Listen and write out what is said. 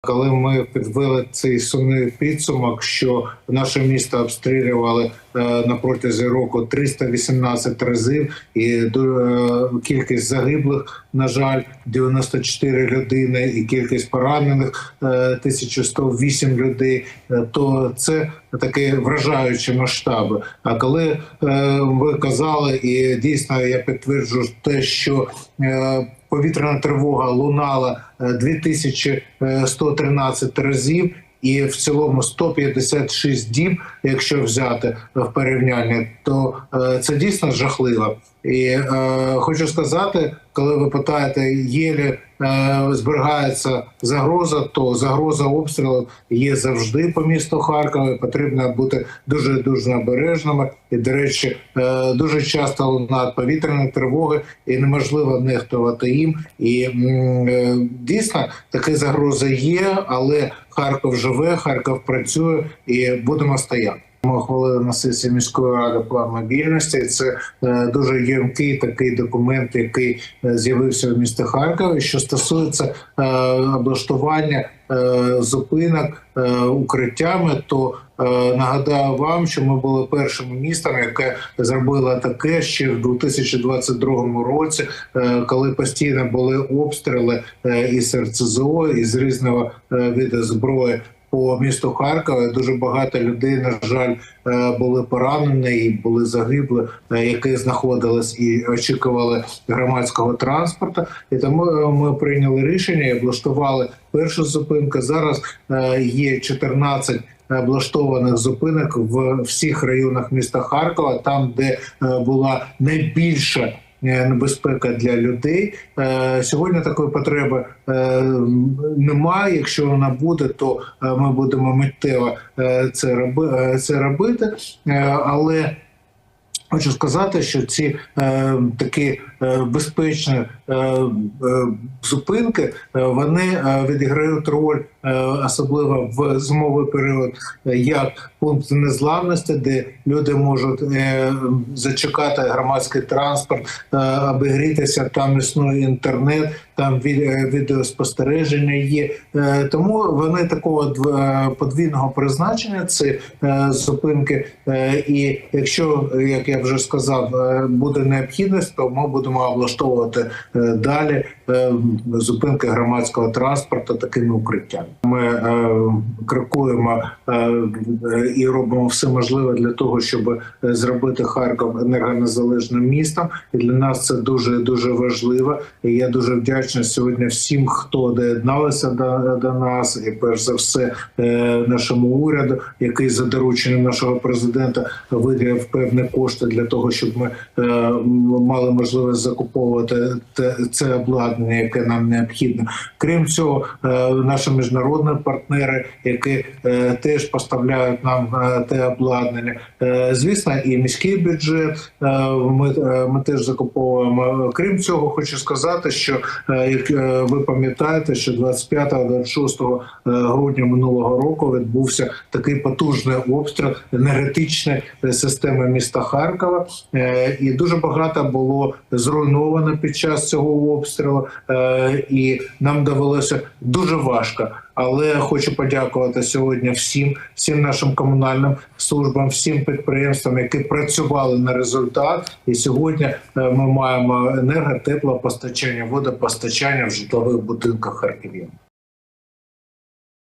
Коли ми підвели цей сумний підсумок, що наше місто обстрілювали е, на протязі року 318 разів, і е, кількість загиблих, на жаль, 94 людини, і кількість поранених е, 1108 людей, е, то це такі вражаючі масштаби. А коли ви казали, і дійсно я підтверджую те, що повітряна тривога лунала е, 2113 разів. І в цілому 156 діб, якщо взяти в порівняння, то е, це дійсно жахливо. І е, хочу сказати, коли ви питаєте, є ли е, зберігається загроза, то загроза обстрілу є завжди по місту Харкова. Потрібно бути дуже дуже обережними. І до речі, е, дуже часто лунають повітряні тривоги, і неможливо нехтувати їм. І е, дійсно такі загрози є, але Харків живе, Харків працює і будемо стояти. Ми ухвалили на сесії міської ради план мобільності. Це е, дуже ємкий такий документ, який е, з'явився в місті Харкові, що стосується е, облаштування зупинок укриттями. То нагадаю вам, що ми були першим містом, яке зробило таке ще в 2022 році, коли постійно були обстріли е, із РЦЗО із різного виду зброї по місту Харкова дуже багато людей, на жаль, е, були поранені і були загибли, е, які знаходились і очікували громадського транспорту. І тому е, ми прийняли рішення і облаштували першу зупинку. Зараз є 14 облаштованих зупинок в всіх районах міста Харкова, там, де була найбільша небезпека для людей. Е, Сьогодні такої потреби е, немає. Якщо вона буде, то е, ми будемо миттєво е, це роби, е, це робити. Е, Але Хочу сказати, що ці е, такі е, безпечні е, е, зупинки е, вони е, відіграють роль, е, особливо в зимовий період, е, як пункт незламності, де люди можуть е, зачекати громадський транспорт, е, обігрітися. Там існує інтернет, там від, е, відеоспостереження є. Е, тому вони такого дв- е, подвійного призначення. Е, зупинки. Е, і якщо, як я вже сказав, е, буде необхідність, то ми будемо облаштовувати е, далі е, зупинки громадського транспорту такими укриттями. Ми е, крокуємо і робимо все можливе для того, щоб зробити Харків енергонезалежним містом. І для нас це дуже дуже важливо. І я дуже вдячний сьогодні всім, хто доєдналися до, до нас, і перш за все нашому уряду, який за дорученням нашого президента виділив певні кошти для того, щоб ми мали можливість закуповувати те, це обладнання, яке нам необхідно. Крім цього, е, наші міжнародні партнери, які е, теж поставляють нам е, те обладнання. Звісно, і міський бюджет ми, ми теж закуповуємо. Крім цього, хочу сказати, що як ви пам'ятаєте, що 25-26 грудня минулого року відбувся такий потужний обстріл енергетичної системи міста Харкова, і дуже багато було зруйновано під час цього обстрілу, Е, і нам довелося дуже важко. Але хочу подякувати сьогодні всім, всім нашим комунальним службам, всім підприємствам, які працювали на результат. І сьогодні е, ми маємо енерго, теплопостачання, водопостачання в житлових будинках харків'ян.